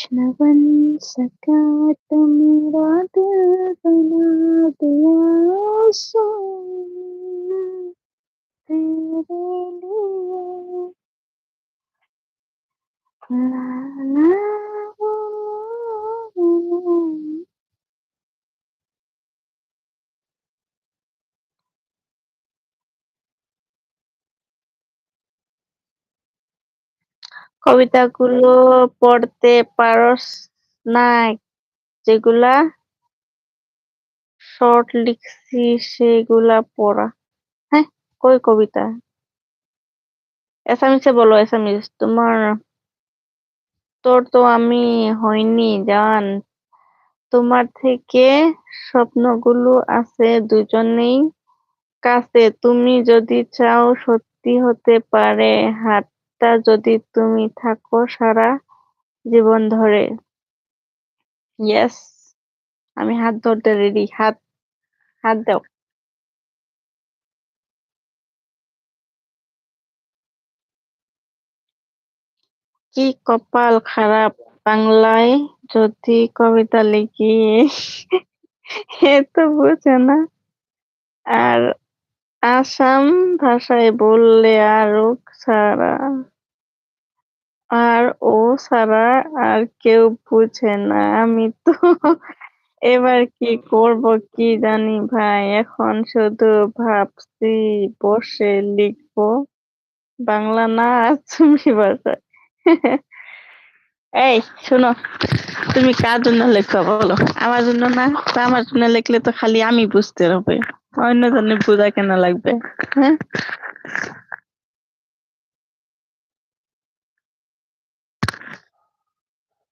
न बन सका तो मेरा दिल बना दिया सोना तेरे लिए ला ला ला কবিতাগুলো পড়তে পারস না যেগুলা শর্ট লিখছি সেগুলা পড়া। হ্যাঁ কই কবিতা? এসামিসে বলো এসামিস তোমার, তোর তো আমি হইনি, জান। তোমার থেকে স্বপ্নগুলো আছে দুজনেই কাছে। তুমি যদি চাও সত্যি হতে পারে হাতটা যদি তুমি থাকো সারা জীবন ধরে। ইয়েস আমি হাত ধরতে রেডি হাত হাত দাও। কি কপাল খারাপ বাংলায় যদি কবিতা লিখি। এ তো বুঝে না। আর আসাম ভাষায় বললে আরও ছাড়া। আর ও ছাড়া আর কেউ বুঝে না। আমি তো এবার কি করব কি জানি ভাই, এখন শুধু ভাবছি বসে লিখব। বাংলা না, তুমি ভাষায় এই, শোনো, তুমি কার জন্য লেখো বলো? আমার জন্য না? আমার জন্য লিখলে তো খালি আমি বুঝতে হবে। অন্য জন্য বোঝা কেন লাগবে? হ্যাঁ?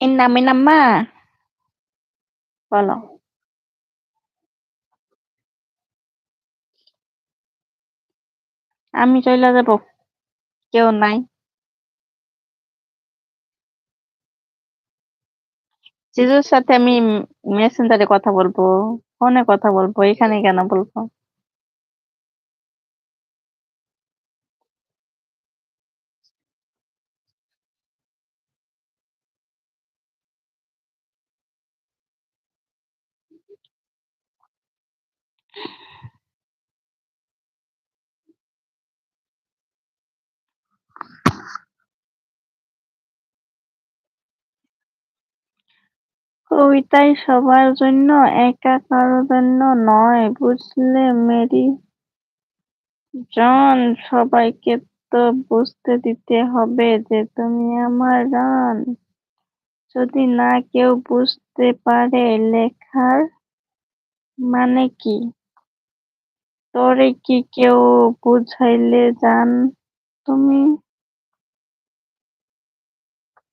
ইন্নাম ইন্নাম্মা বলো আমি চলে যাব। কেউ নাই। জিজুর সাথে আমি মেসেঞ্জারে কথা বলব ফোনে কথা বলব, এখানে কেন বলব? কবিতাই সবার জন্য, একা কারও জন্য নয়, বুঝলে মেরি? জন, সবাইকে তো বুঝতে দিতে হবে যে তুমি আমার জান যদি না কেউ বুঝতে পারে লেখার মানে কি? তোরে কি কেউ বুঝাইলে জান তুমি?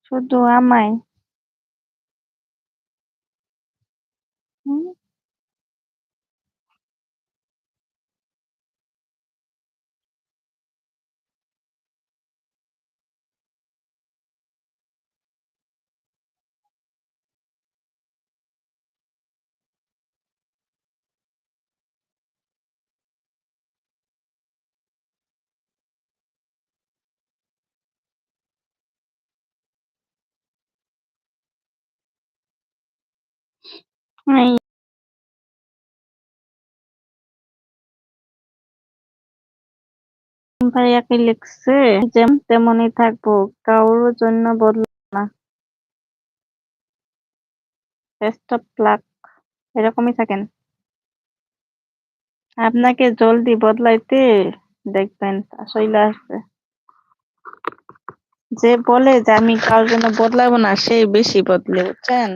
শুধু আমায়। লিখছে তেমনই থাকব, কারোর জন্য বদলাবো না। এরকমই থাকেন। আপনাকে জলদি বদলাইতে দেখবেন চলে আসবে। যে বলে যে আমি কারোর জন্য বদলাবো না, সেই বেশি বদলে, বুঝছেন?